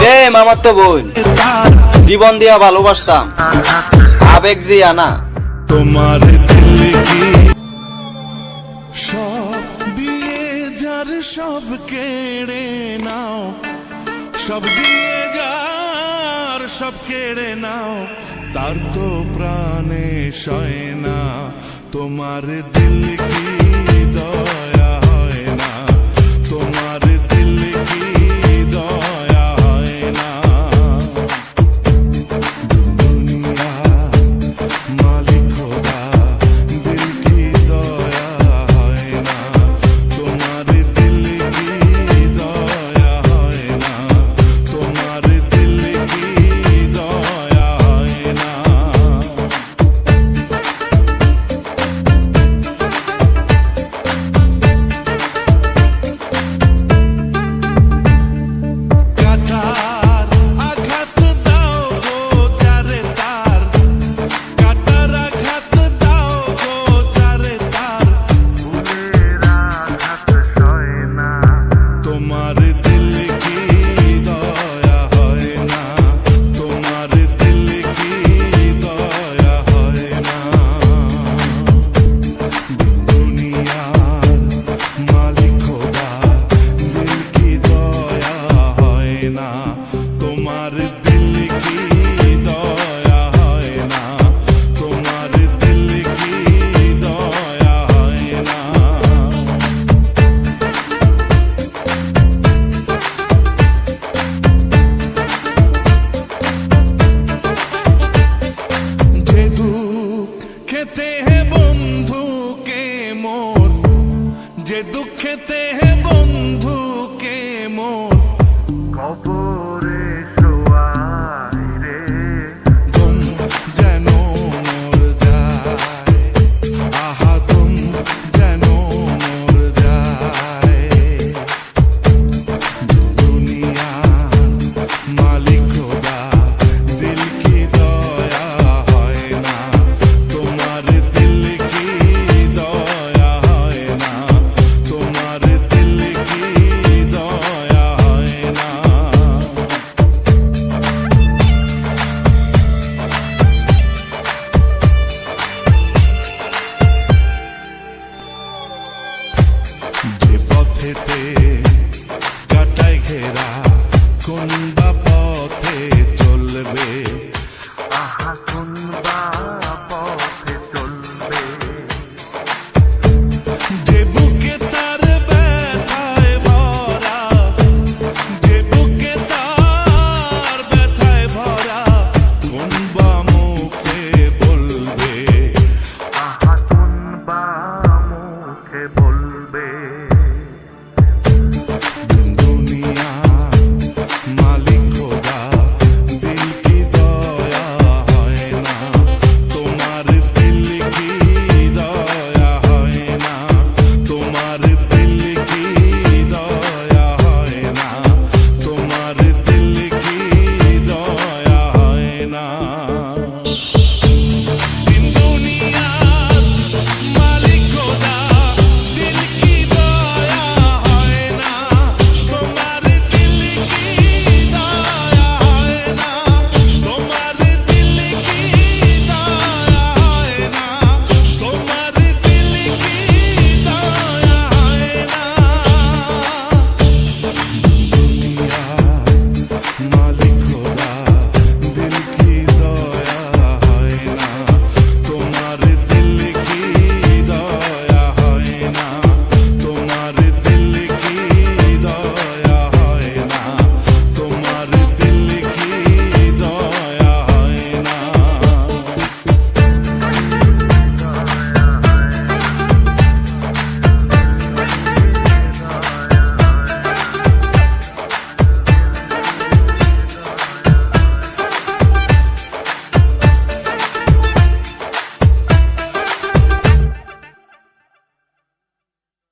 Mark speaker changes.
Speaker 1: প্রেম আমার তো বোন, জীবন দিয়া ভালোবাসতাম, আবেগ দিয়া না।
Speaker 2: তোমার সব দিয়ে যার সব কেড়ে নাও, সব দিয়ে যার সব কেড়ে নাও, তার তো প্রাণে সয় না। তোমার দিল কি? जे दुखे हैं बंधु। pe